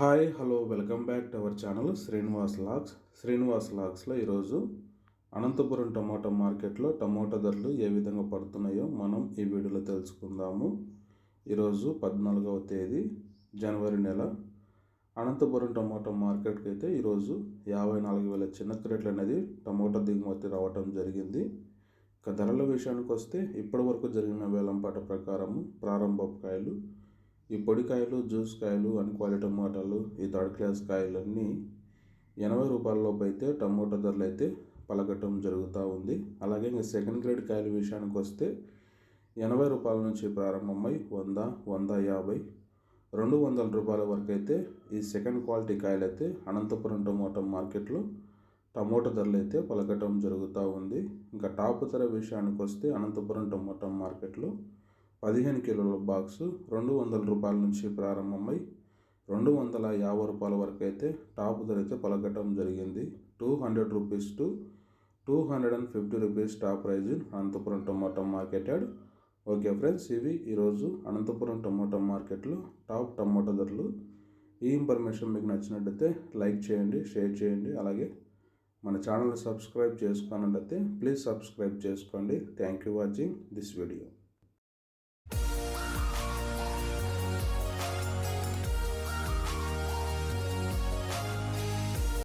Hi hello welcome back to our channel Srinivas lakhs Srinivas లాక్స్లో ఈరోజు అనంతపురం టమాటా మార్కెట్లో టమాటా ధరలు ఏ విధంగా పడుతున్నాయో మనం ఈ వీడియోలో తెలుసుకుందాము. ఈరోజు పద్నాలుగవ తేదీ జనవరి నెల. అనంతపురం టమాటా మార్కెట్కి అయితే ఈరోజు యాభై నాలుగు వేల చిన్న క్రేట్లు అనేది టమాటా దిగుమతి రావటం జరిగింది. ఇక ధరల విషయానికి వస్తే ఇప్పటి వరకు జరిగిన వేలంపాట ప్రకారము ప్రారంభ కాయలు ఈ పొడికాయలు జ్యూస్ కాయలు అన్ క్వాలిటీ టమాటాలు ఈ థర్డ్ క్లాస్ కాయలన్నీ ఎనభై రూపాయల లోపు అయితే టమోటా ధరలు అయితే పలకటం జరుగుతూ ఉంది. అలాగే ఇంకా సెకండ్ గ్రేడ్ కాయల విషయానికి వస్తే ఎనభై రూపాయల నుంచి ప్రారంభమై వంద వంద యాభై రెండు వందల రూపాయల వరకు అయితే ఈ సెకండ్ క్వాలిటీ కాయలు అయితే అనంతపురం టమోటా మార్కెట్లో టమోటా ధరలు అయితే పలకటం జరుగుతూ ఉంది. ఇంకా టాప్ ధర విషయానికి వస్తే అనంతపురం టమోటా మార్కెట్లో పదిహేను కిలోల బాక్సు రెండు వందల రూపాయల నుంచి ప్రారంభమై రెండు వందల యాభై రూపాయల వరకు అయితే టాప్ ధర అయితే పలకటం జరిగింది. Two hundred rupees to two hundred and fifty rupees top price Anantapuram tomato market yard okay friends ఇవి ఈరోజు అనంతపురం టమాటో మార్కెట్లో టాప్ టమాటో ధరలు. ఈ ఇన్ఫర్మేషన్ మీకు నచ్చినట్టయితే లైక్ చేయండి షేర్ చేయండి. అలాగే మన ఛానల్ సబ్స్క్రైబ్ చేసుకున్నట్టయితే ప్లీజ్ సబ్స్క్రైబ్ చేసుకోండి. Thank you watching this video.